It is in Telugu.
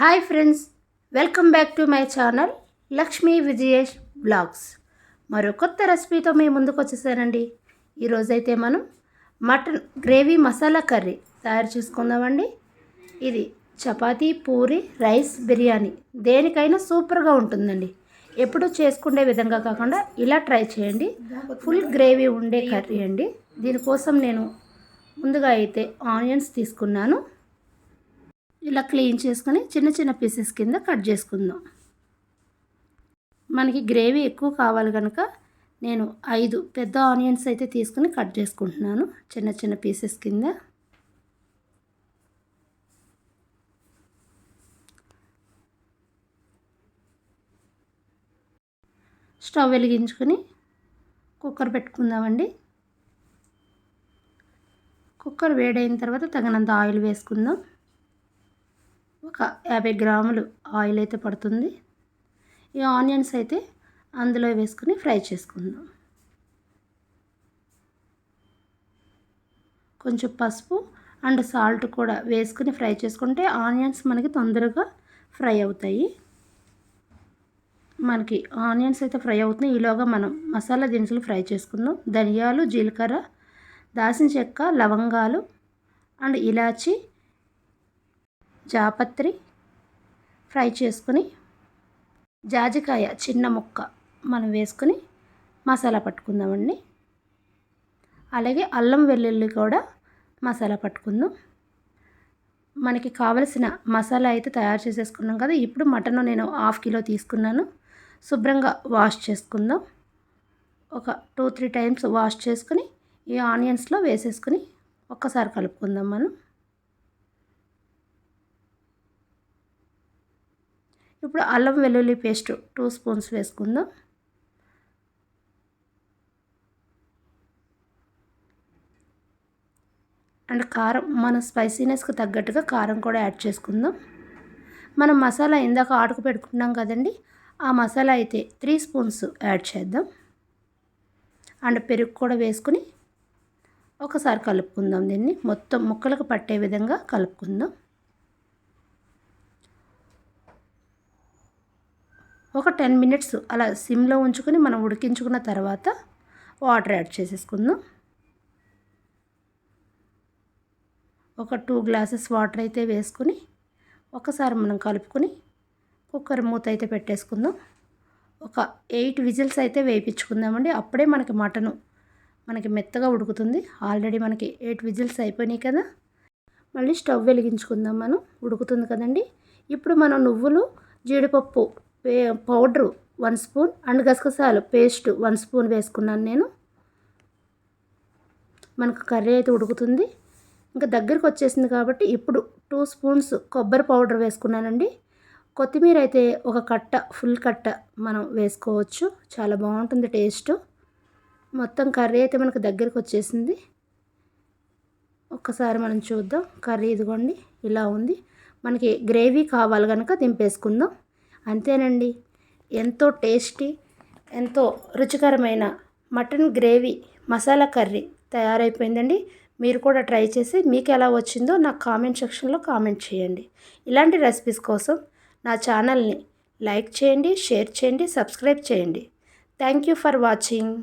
Hi friends welcome back to my channel Lakshmi Vijayesh vlogs. మరో కొత్త రెసిపీతో మేము ముందుకు వచ్చేసానండి. ఈరోజైతే మనం మటన్ గ్రేవీ మసాలా కర్రీ తయారు చేసుకుందామండి. ఇది చపాతీ పూరి రైస్ బిర్యానీ. దేనికైనా సూపర్గా ఉంటుందండి. ఎప్పుడు చేసుకునే విధంగా కాకుండా ఇలా ట్రై చేయండి. ఫుల్ గ్రేవీ ఉండే కర్రీ అండి. దీనికోసం నేను ముందుగా అయితే ఆనియన్స్ తీసుకున్నాను. ఇలా క్లీన్ చేసుకొని చిన్న చిన్న పీసెస్ కింద కట్ చేసుకుందాం. మనకి గ్రేవీ ఎక్కువ కావాలి కనుక నేను ఐదు పెద్ద ఆనియన్స్ అయితే తీసుకుని కట్ చేసుకుంటున్నాను చిన్న చిన్న పీసెస్ కింద. స్టవ్ వెలిగించుకొని కుక్కర్ పెట్టుకుందామండి. కుక్కర్ వేడైన తర్వాత తగినంత ఆయిల్ వేసుకుందాం. ఒక యాభై గ్రాములు ఆయిల్ అయితే పడుతుంది. ఈ ఆనియన్స్ అయితే అందులో వేసుకుని ఫ్రై చేసుకుందాం. కొంచెం పసుపు అండ్ సాల్ట్ కూడా వేసుకుని ఫ్రై చేసుకుంటే ఆనియన్స్ మనకి తొందరగా ఫ్రై అవుతాయి. మనకి ఆనియన్స్ అయితే ఫ్రై అవుతున్నాయి. ఈలోగా మనం మసాలా దినుసులు ఫ్రై చేసుకుందాం. ధనియాలు జీలకర్ర దాసిన చెక్క లవంగాలు అండ్ ఇలాచి జాపత్రి ఫ్రై చేసుకుని జాజికాయ చిన్న ముక్క మనం వేసుకుని మసాలా పట్టుకుందామండి అలాగే అల్లం వెల్లుల్లి కూడా మసాలా పట్టుకుందాం. మనకి కావలసిన మసాలా అయితే తయారు చేసేసుకున్నాం కదా ఇప్పుడు మటన్ నేను హాఫ్ కిలో తీసుకున్నాను. శుభ్రంగా వాష్ చేసుకుందాం. ఒక టూ త్రీ టైమ్స్ వాష్ చేసుకుని ఈ ఆనియన్స్లో వేసేసుకుని ఒక్కసారి కలుపుకుందాం మనం. ఇప్పుడు అల్లం వెల్లుల్లి పేస్ట్ టూ స్పూన్స్ వేసుకుందాం. అండ్ కారం మన స్పైసీనెస్కి తగ్గట్టుగా కారం కూడా యాడ్ చేసుకుందాం. మనం మసాలా ఇందాక ఆడుకు పెట్టుకున్నాం కదండి ఆ మసాలా అయితే త్రీ స్పూన్స్ యాడ్ చేద్దాం. అండ్ పెరుగు కూడా వేసుకుని ఒకసారి కలుపుకుందాం దీన్ని. మొత్తం ముక్కలకు పట్టే విధంగా కలుపుకుందాం. ఒక టెన్ మినిట్స్ అలా సిమ్లో ఉంచుకొని మనం ఉడికించుకున్న తర్వాత వాటర్ యాడ్ చేసేసుకుందాం. ఒక టూ గ్లాసెస్ వాటర్ అయితే వేసుకుని ఒకసారి మనం కలుపుకొని కుక్కర్ మూత అయితే పెట్టేసుకుందాం. ఒక ఎయిట్ విజిల్స్ అయితే వేయించుకుందామండి. అప్పుడే మనకి మటను మనకి మెత్తగా ఉడుకుతుంది. ఆల్రెడీ మనకి ఎయిట్ విజిల్స్ అయిపోయినాయి కదా. మళ్ళీ స్టవ్ వెలిగించుకుందాం మనం. ఉడుకుతుంది కదండి. ఇప్పుడు మనం నువ్వులు జీడిపప్పు పే పౌడరు వన్ స్పూన్ అండ్ గసగసాలు పేస్ట్ వన్ స్పూన్ వేసుకున్నాను నేను. మనకు కర్రీ అయితే ఉడుకుతుంది. ఇంకా దగ్గరికి వచ్చేసింది కాబట్టి ఇప్పుడు టూ స్పూన్స్ కొబ్బరి పౌడర్ వేసుకున్నానండి. కొత్తిమీర అయితే ఒక కట్ట ఫుల్ కట్ట మనం వేసుకోవచ్చు. చాలా బాగుంటుంది టేస్ట్. మొత్తం కర్రీ అయితే మనకు దగ్గరికి వచ్చేసింది. ఒక్కసారి మనం చూద్దాం. కర్రీ ఇదిగోండి ఇలా ఉంది. మనకి గ్రేవీ కావాలి కనుక దింపేసుకుందాం. అంతేనండి. ఎంతో టేస్టీ ఎంతో రుచికరమైన మటన్ గ్రేవీ మసాలా కర్రీ తయారైపోయిందండి. మీరు కూడా ట్రై చేసి మీకు ఎలా వచ్చిందో నాకు కామెంట్ సెక్షన్లో కామెంట్ చేయండి. ఇలాంటి రెసిపీస్ కోసం నా ఛానల్ని లైక్ చేయండి షేర్ చేయండి సబ్స్క్రైబ్ చేయండి. Thank you for watching.